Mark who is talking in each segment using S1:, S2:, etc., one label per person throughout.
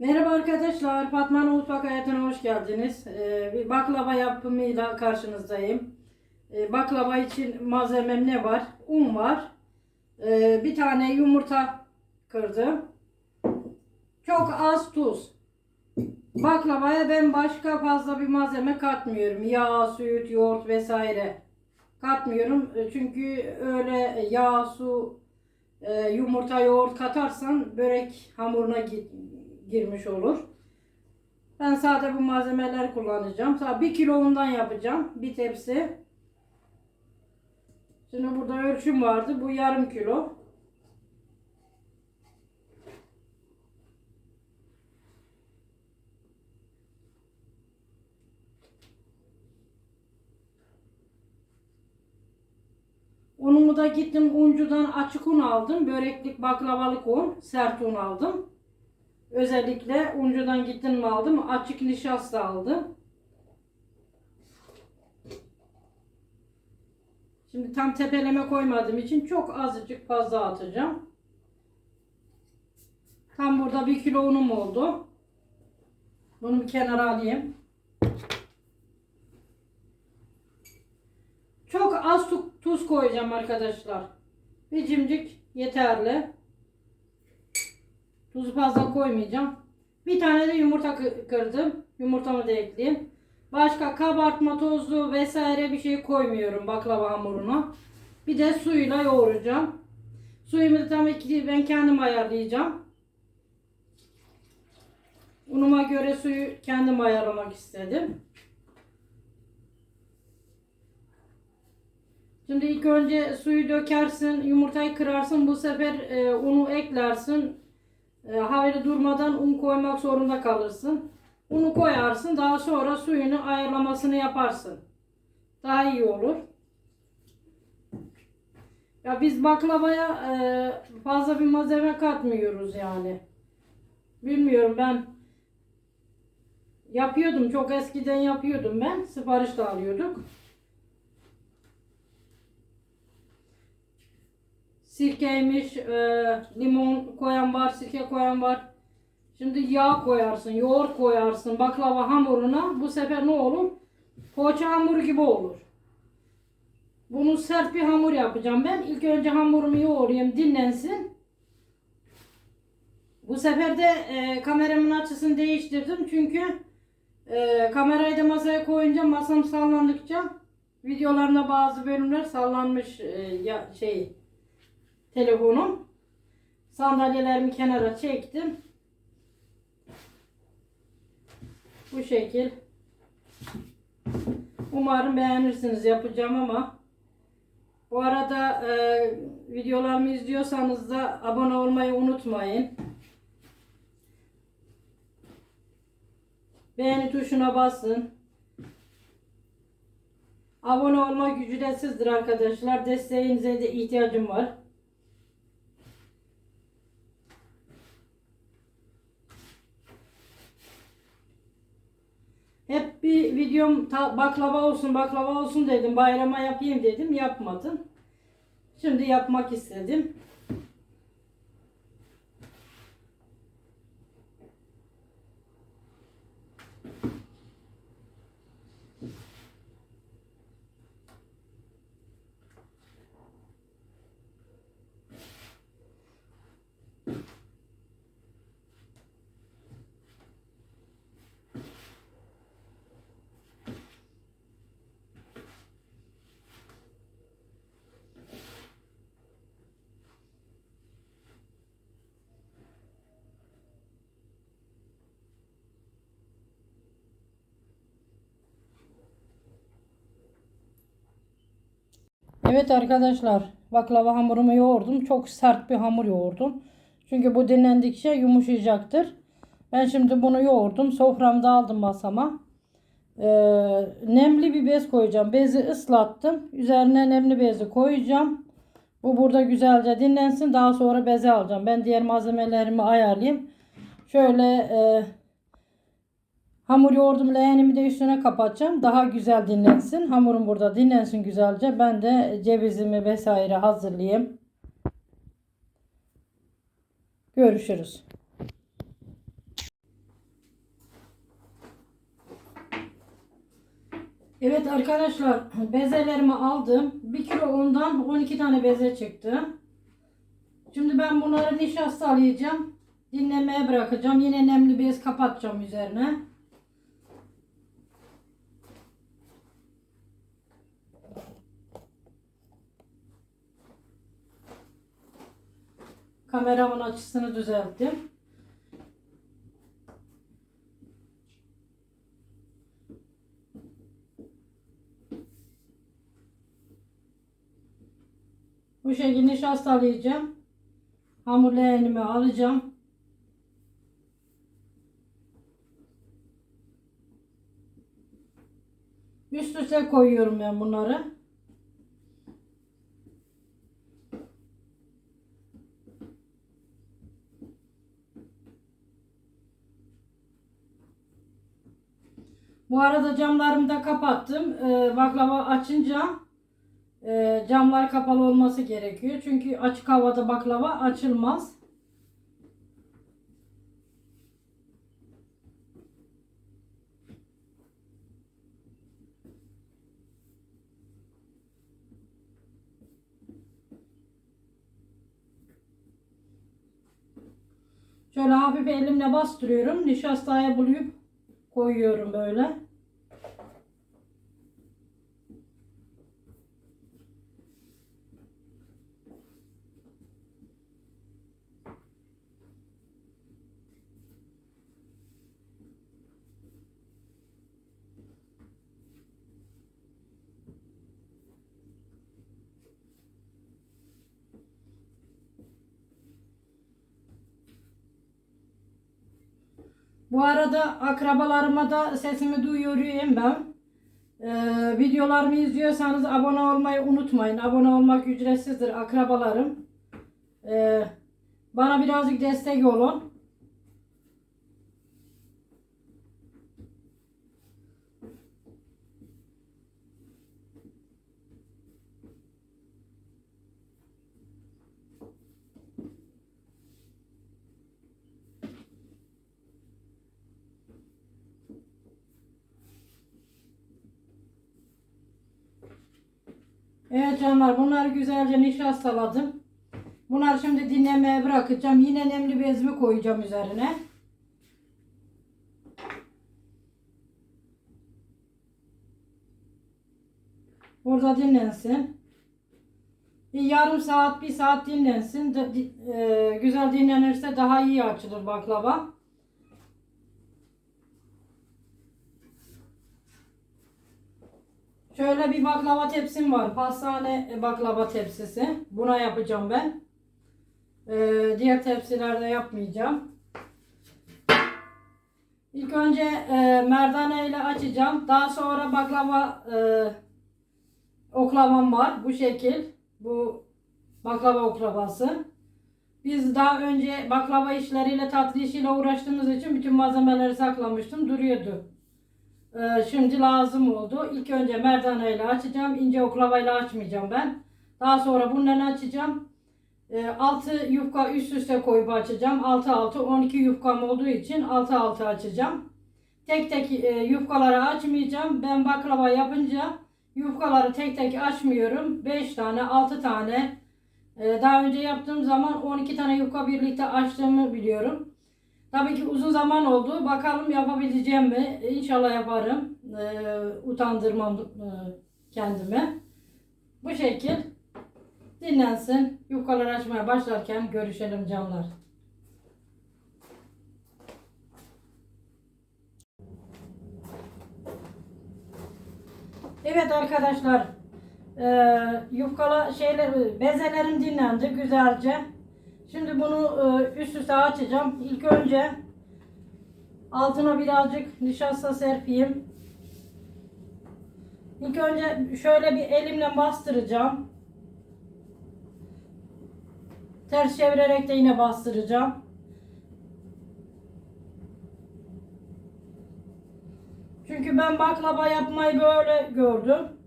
S1: Merhaba arkadaşlar, Fatma Mutfak Hayatı'na hoş geldiniz. Ee, bir baklava yapımıyla karşınızdayım. Ee, baklava için malzemem ne var? Un var. Ee, bir tane yumurta kırdım. Çok az tuz. Baklavaya ben başka fazla bir malzeme katmıyorum. Yağ, süt, yoğurt vesaire katmıyorum. Ee, Çünkü öyle yağ, su, e, yumurta, yoğurt katarsan börek hamuruna gi- girmiş olur. Ben sade bu malzemeleri kullanacağım. Sadece bir kilo undan yapacağım. Bir tepsi. Şimdi burada ölçüm vardı. Bu yarım kilo. Unumu da gittim uncudan açık un aldım. Böreklik baklavalık un. Sert un aldım. Özellikle uncudan gittim mi aldım. Açık nişasta aldım. Şimdi tam tepeleme koymadığım için çok azıcık fazla atacağım. Tam burada bir kilo unum oldu. Bunu bir kenara alayım. Çok az tu- tuz koyacağım arkadaşlar. Bir cimcik yeterli. Tuzu fazla koymayacağım. Bir tane de yumurta kı- kırdım. Yumurtamı da ekleyeyim. Başka kabartma tozu vesaire bir şey koymuyorum baklava hamuruna. Bir de suyla yoğuracağım. Suyumu da tabii ki ben kendim ayarlayacağım. Unuma göre suyu kendim ayarlamak istedim. Şimdi ilk önce suyu dökersin, yumurtayı kırarsın. Bu sefer e, unu eklersin. E, havayla durmadan un koymak zorunda kalırsın. Unu koyarsın. Daha sonra suyunu ayarlamasını yaparsın. Daha iyi olur. Ya biz baklavaya e, fazla bir malzeme katmıyoruz yani. Bilmiyorum ben yapıyordum. Çok eskiden yapıyordum ben. Sipariş de alıyorduk. Sirkeymiş, e, limon koyan var, sirke koyan var. Şimdi yağ koyarsın, yoğurt koyarsın baklava hamuruna. Bu sefer ne olur? Poğaça hamuru gibi olur. Bunu sert bir hamur yapacağım ben. İlk önce hamurumu yoğurayım, dinlensin. Bu sefer de e, kameramın açısını değiştirdim çünkü e, kamerayı da masaya koyunca masam sallandıkça videolarında bazı bölümler sallanmış e, ya, şey telefonum. Sandalyelerimi kenara çektim. Bu şekil. Umarım beğenirsiniz yapacağım ama bu arada e, videolarımı izliyorsanız da abone olmayı unutmayın. Beğeni tuşuna basın. Abone olmak ücretsizdir arkadaşlar. Desteğinize de ihtiyacım var. Bir videom baklava olsun baklava olsun dedim. Bayrama yapayım dedim. Yapmadım. Şimdi yapmak istedim. Evet arkadaşlar baklava hamurumu yoğurdum. Çok sert bir hamur yoğurdum. Çünkü bu dinlendikçe yumuşayacaktır. Ben şimdi bunu yoğurdum. Soframda aldım masama. Ee, nemli bir bez koyacağım. Bezi ıslattım. Üzerine nemli bezi koyacağım. Bu burada güzelce dinlensin. Daha sonra beze alacağım. Ben diğer malzemelerimi ayarlayayım. Şöyle e, Hamur yoğurdum leğenimi de üstüne kapatacağım. Daha güzel dinlensin. Hamurum burada dinlensin güzelce. Ben de cevizimi vesaire hazırlayayım. Görüşürüz. Evet arkadaşlar bezelerimi aldım. 1 kilo ondan 12 tane beze çıktı. Şimdi ben bunları nişasta alacağım. Dinlemeye bırakacağım. Yine nemli bez kapatacağım üzerine. Kameramın açısını düzelttim. Bu şekilde nişastalayacağım. Hamur leğenimi alacağım. Üst üste koyuyorum ben bunları. Bu arada camlarımı da kapattım. Ee, baklava açınca e, camlar kapalı olması gerekiyor. Çünkü açık havada baklava açılmaz. Şöyle hafif elimle bastırıyorum. Nişastaya bulayıp koyuyorum böyle. Bu arada akrabalarıma da sesimi duyuruyorum ben. Ee, videolarımı izliyorsanız abone olmayı unutmayın. Abone olmak ücretsizdir akrabalarım. Ee, bana birazcık destek olun. Evet canlar bunları güzelce nişastaladım. Bunları şimdi dinlemeye bırakacağım. Yine nemli bezimi koyacağım üzerine. Burada dinlensin. Bir yarım saat, bir saat dinlensin. E, güzel dinlenirse daha iyi açılır baklava. Şöyle bir baklava tepsim var. Pastane baklava tepsisi. Buna yapacağım ben. Ee, diğer tepsilerde yapmayacağım. İlk önce e, merdane ile açacağım. Daha sonra baklava e, oklavam var. Bu şekil. Bu baklava oklavası. Biz daha önce baklava işleriyle tatlı işiyle uğraştığımız için bütün malzemeleri saklamıştım. Duruyordu. Ee, şimdi lazım oldu. İlk önce merdane ile açacağım. İnce oklavayla açmayacağım ben. Daha sonra bunları açacağım. 6 yufka üst üste koyup açacağım. 6 6 12 yufkam olduğu için 6 6 açacağım. Tek tek e, yufkaları açmayacağım. Ben baklava yapınca yufkaları tek tek açmıyorum. 5 tane 6 tane e, daha önce yaptığım zaman 12 tane yufka birlikte açtığımı biliyorum. Tabii ki uzun zaman oldu. Bakalım yapabileceğim mi? İnşallah yaparım. Ee, utandırmam e, kendimi. Bu şekil dinlensin. Yufkalar açmaya başlarken görüşelim canlar. Evet arkadaşlar. Ee, yufkala şeyler bezelerim dinlendi güzelce. Şimdi bunu e, üst üste açacağım. İlk önce altına birazcık nişasta serpeyim. İlk önce şöyle bir elimle bastıracağım. Ters çevirerek de yine bastıracağım. Çünkü ben baklava yapmayı böyle gördüm.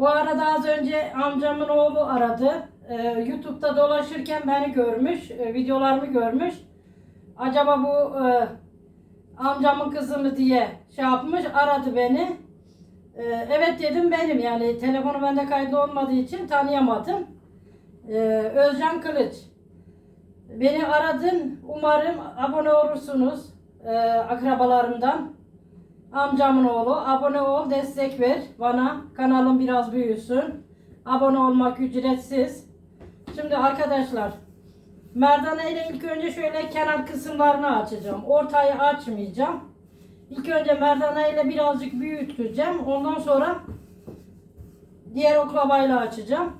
S1: Bu arada az önce amcamın oğlu aradı. Ee, YouTube'da dolaşırken beni görmüş, e, videolarımı görmüş. Acaba bu e, amcamın kızı mı diye şey yapmış, aradı beni. Ee, evet dedim benim yani telefonu bende kaydı olmadığı için tanıyamadım. Ee, Özcan Kılıç. Beni aradın. Umarım abone olursunuz e, akrabalarımdan. Amcamın oğlu. Abone ol, destek ver bana. Kanalım biraz büyüsün. Abone olmak ücretsiz. Şimdi arkadaşlar merdane ile ilk önce şöyle kenar kısımlarını açacağım. Ortayı açmayacağım. İlk önce merdane ile birazcık büyüteceğim. Ondan sonra diğer oklavayla açacağım.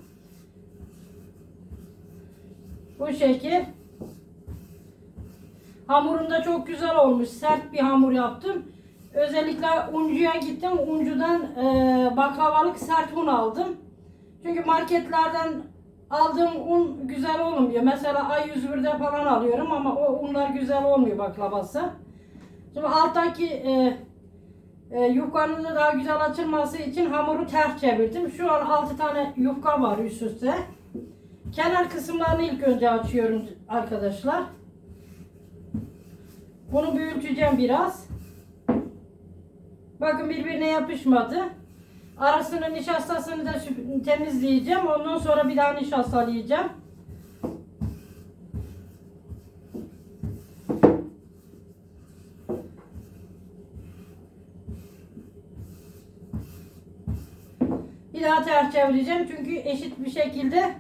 S1: Bu şekil. Hamurum da çok güzel olmuş. Sert bir hamur yaptım. Özellikle uncuya gittim. Uncudan e, baklavalık sert un aldım. Çünkü marketlerden aldığım un güzel olmuyor. Mesela A101'de falan alıyorum ama o unlar güzel olmuyor baklavası. Şimdi alttaki e, e, yufkanın da daha güzel açılması için hamuru ters çevirdim. Şu an 6 tane yufka var üst üste. Kenar kısımlarını ilk önce açıyorum arkadaşlar. Bunu büyüteceğim biraz. Bakın birbirine yapışmadı. Arasının nişastasını da temizleyeceğim. Ondan sonra bir daha nişastalayacağım. Bir daha ters çevireceğim çünkü eşit bir şekilde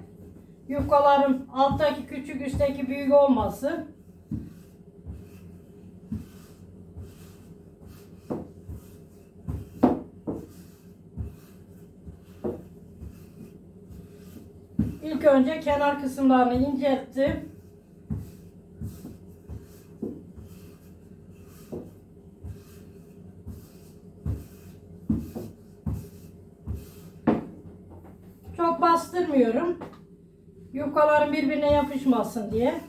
S1: yufkalarım alttaki küçük üstteki büyük olmasın. İlk önce kenar kısımlarını incelttim. Çok bastırmıyorum. Yufkaların birbirine yapışmasın diye.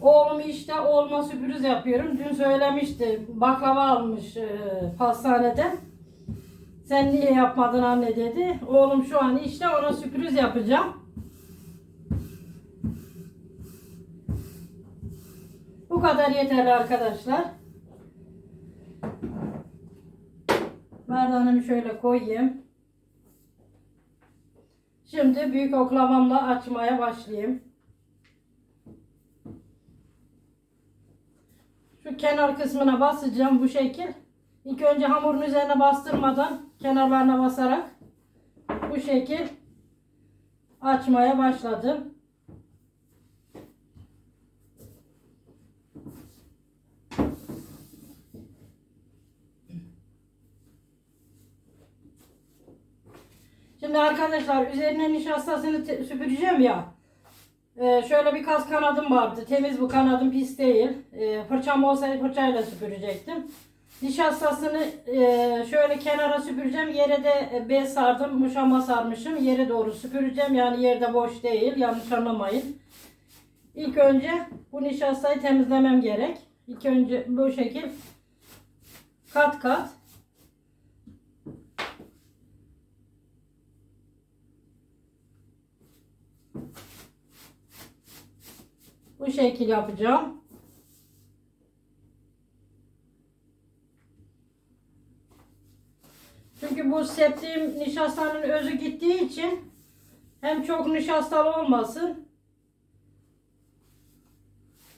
S1: Oğlum işte oğluma sürpriz yapıyorum. Dün söylemişti. Baklava almış e, pastaneden. Sen niye yapmadın anne dedi. Oğlum şu an işte ona sürpriz yapacağım. Bu kadar yeterli arkadaşlar. Merdanemi şöyle koyayım. Şimdi büyük oklavamla açmaya başlayayım. Şu kenar kısmına basacağım bu şekil. İlk önce hamurun üzerine bastırmadan kenarlarına basarak bu şekil açmaya başladım. Şimdi arkadaşlar üzerine nişastasını süpüreceğim ya. Ee, şöyle bir kas kanadım vardı. Temiz bu kanadım pis değil. Ee, fırçam olsaydı fırçayla süpürecektim. Nişastasını e, şöyle kenara süpüreceğim. Yere de e, bez sardım. Muşamba sarmışım. Yere doğru süpüreceğim. Yani yerde boş değil. Yanlış anlamayın. İlk önce bu nişastayı temizlemem gerek. İlk önce bu şekil kat kat Bu şekil yapacağım. Çünkü bu septiğim nişastanın özü gittiği için hem çok nişastalı olmasın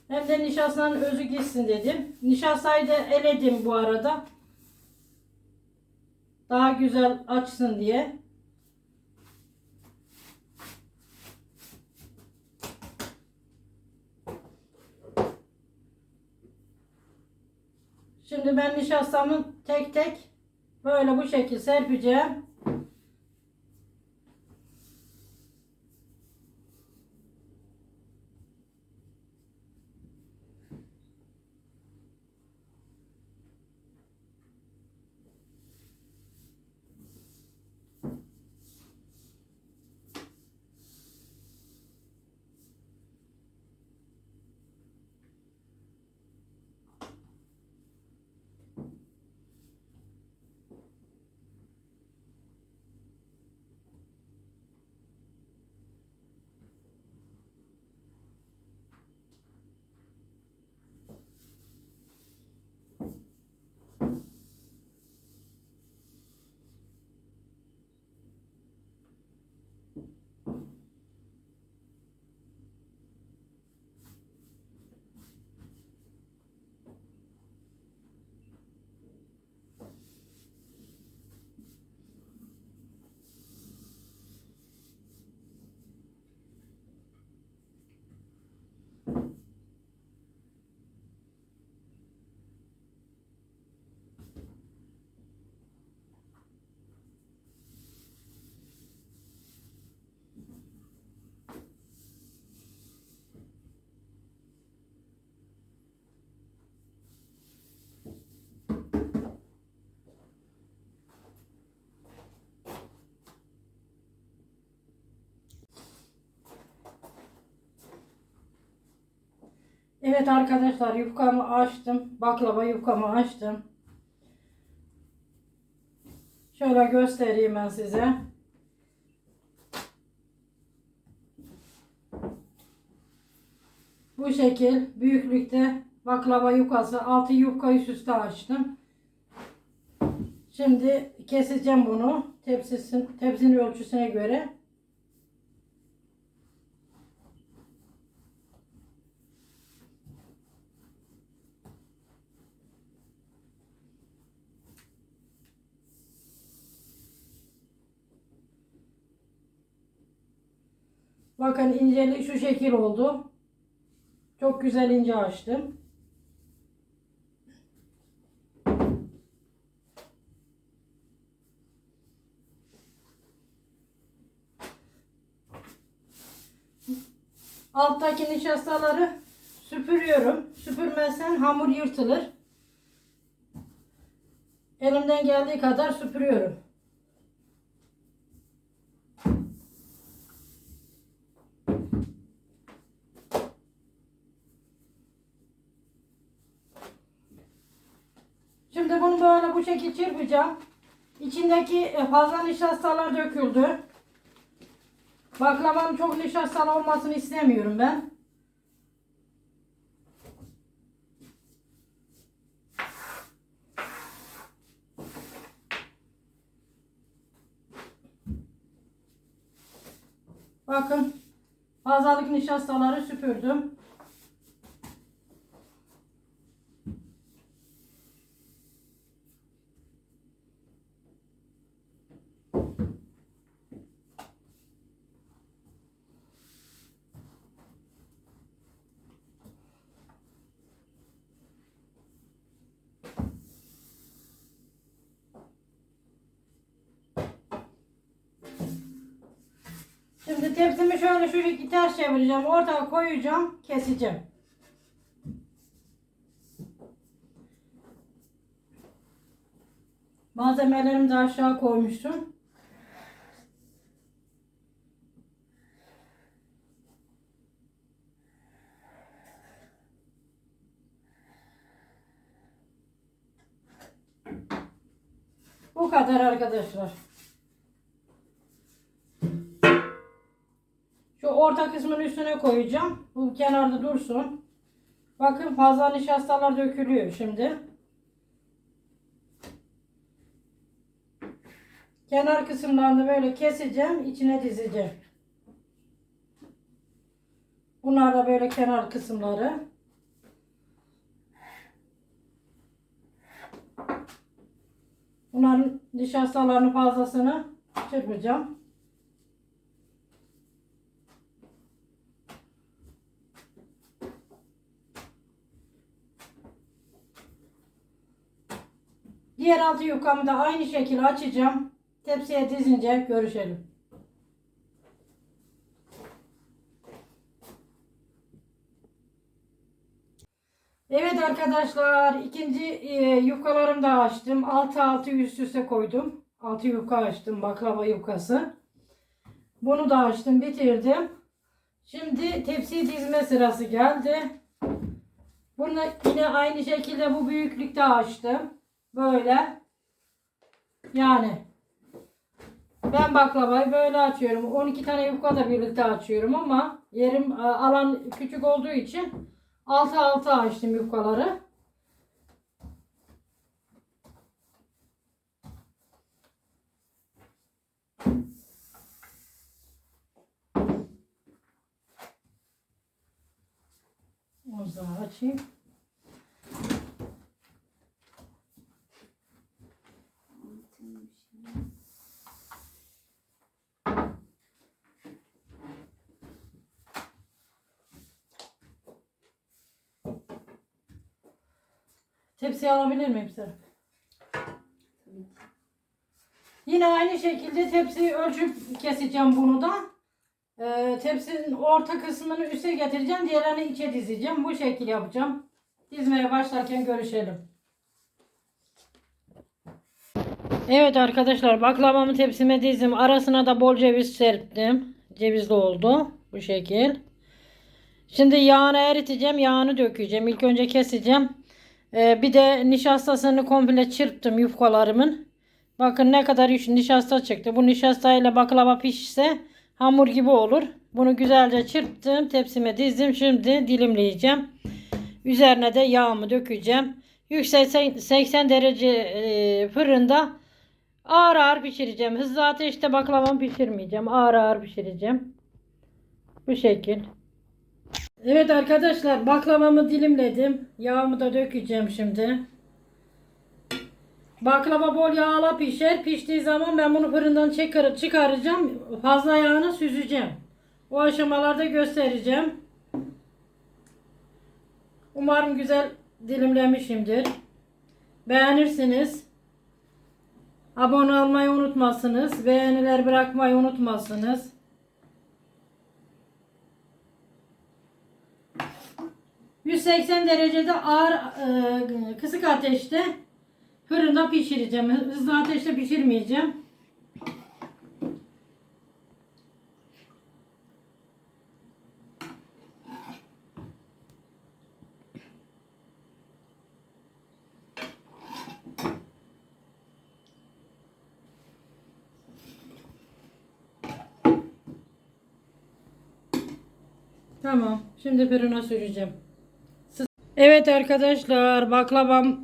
S1: hem de nişastanın özü gitsin dedim. Nişastayı da eledim bu arada. Daha güzel açsın diye. Şimdi ben nişastamı tek tek böyle bu şekil serpeceğim. Evet arkadaşlar yufkamı açtım. Baklava yufkamı açtım. Şöyle göstereyim ben size. Bu şekil büyüklükte baklava yufkası. Altı yufka üst üste açtım. Şimdi keseceğim bunu tepsisin, tepsinin ölçüsüne göre. Bakın inceliği şu şekil oldu. Çok güzel ince açtım. Alttaki nişastaları süpürüyorum. Süpürmezsen hamur yırtılır. Elimden geldiği kadar süpürüyorum. Şimdi bunu böyle bu şekilde çırpacağım. İçindeki e, fazla nişastalar döküldü. Baklavanın çok nişastalı olmasını istemiyorum ben. Bakın fazlalık nişastaları süpürdüm. Tepsimi şöyle şu şekilde ters çevireceğim. Ortaya koyacağım. Keseceğim. Malzemelerimi de aşağı koymuştum. Bu kadar arkadaşlar. Orta kısmın üstüne koyacağım. Bu kenarda dursun. Bakın fazla nişastalar dökülüyor şimdi. Kenar kısımlarını böyle keseceğim. içine dizeceğim. Bunlar da böyle kenar kısımları. Bunların nişastalarını fazlasını çırpacağım. Diğer altı yufkamı da aynı şekilde açacağım. Tepsiye dizince görüşelim. Evet arkadaşlar ikinci e, yufkalarımı da açtım. Altı altı üst üste koydum. Altı yufka açtım baklava yufkası. Bunu da açtım bitirdim. Şimdi tepsi dizme sırası geldi. Bunu yine aynı şekilde bu büyüklükte açtım. Böyle. Yani ben baklavayı böyle açıyorum. 12 tane yufka da birlikte açıyorum ama yerim alan küçük olduğu için 6 6 açtım yufkaları. O zaman açayım. Tepsi alabilir miyim Serap? Yine aynı şekilde tepsiyi ölçüp keseceğim bunu da. Ee, tepsinin orta kısmını üste getireceğim. Diğerlerini içe dizeceğim. Bu şekil yapacağım. Dizmeye başlarken görüşelim. Evet arkadaşlar baklavamı tepsime dizdim. Arasına da bol ceviz serptim. Cevizli oldu. Bu şekil. Şimdi yağını eriteceğim. Yağını dökeceğim. İlk önce keseceğim. Ee, bir de nişastasını komple çırptım yufkalarımın. Bakın ne kadar nişasta çıktı. Bu nişastayla baklava pişse hamur gibi olur. Bunu güzelce çırptım. Tepsime dizdim. Şimdi dilimleyeceğim. Üzerine de yağımı dökeceğim. Yüksek 80 derece e, fırında ağır ağır pişireceğim. Hızlı ateşte baklavamı pişirmeyeceğim. Ağır ağır pişireceğim. Bu şekil. Evet arkadaşlar baklavamı dilimledim. Yağımı da dökeceğim şimdi. Baklava bol yağla pişer. Piştiği zaman ben bunu fırından çıkar çıkaracağım. Fazla yağını süzeceğim. O aşamalarda göstereceğim. Umarım güzel dilimlemişimdir. Beğenirsiniz. Abone olmayı unutmazsınız. Beğeniler bırakmayı unutmazsınız. ...180 derecede ağır e, kısık ateşte fırında pişireceğim. Hızlı ateşte pişirmeyeceğim. Tamam. Şimdi fırına süreceğim. Evet arkadaşlar baklavam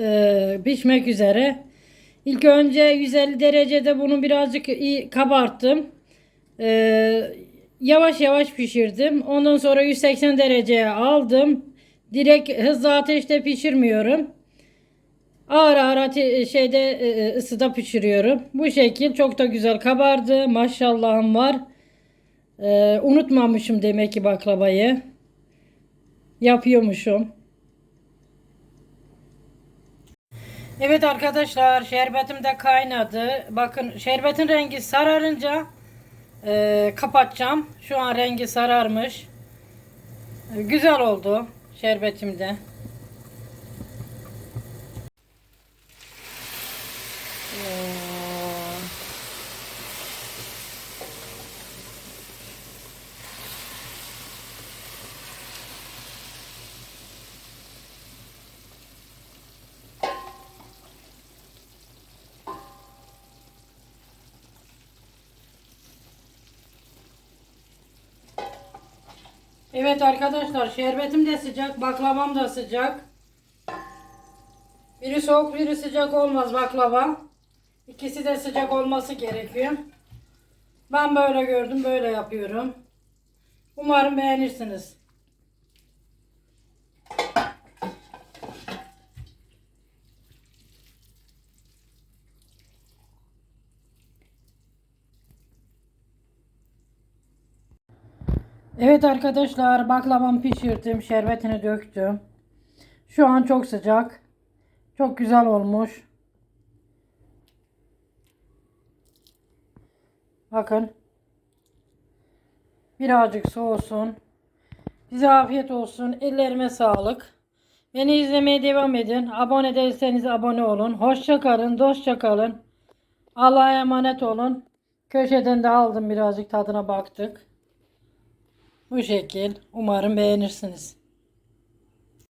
S1: e, pişmek üzere. İlk önce 150 derecede bunu birazcık iyi kabarttım. E, yavaş yavaş pişirdim. Ondan sonra 180 dereceye aldım. Direkt hızlı ateşte pişirmiyorum. Ağır ağır ate- şeyde e, ısıda pişiriyorum. Bu şekil çok da güzel kabardı. Maşallahım var. Ee, unutmamışım demek ki baklavayı. Yapıyormuşum. Evet arkadaşlar şerbetim de kaynadı. Bakın şerbetin rengi sararınca e, kapatacağım. Şu an rengi sararmış. E, güzel oldu şerbetim de. Evet arkadaşlar şerbetim de sıcak, baklavam da sıcak. Biri soğuk, biri sıcak olmaz baklava. İkisi de sıcak olması gerekiyor. Ben böyle gördüm, böyle yapıyorum. Umarım beğenirsiniz. Evet arkadaşlar baklavamı pişirdim. Şerbetini döktüm. Şu an çok sıcak. Çok güzel olmuş. Bakın. Birazcık soğusun. Size afiyet olsun. Ellerime sağlık. Beni izlemeye devam edin. Abone değilseniz abone olun. Hoşça kalın, dostça kalın. Allah'a emanet olun. Köşeden de aldım birazcık tadına baktık. Bu şekil. Umarım beğenirsiniz.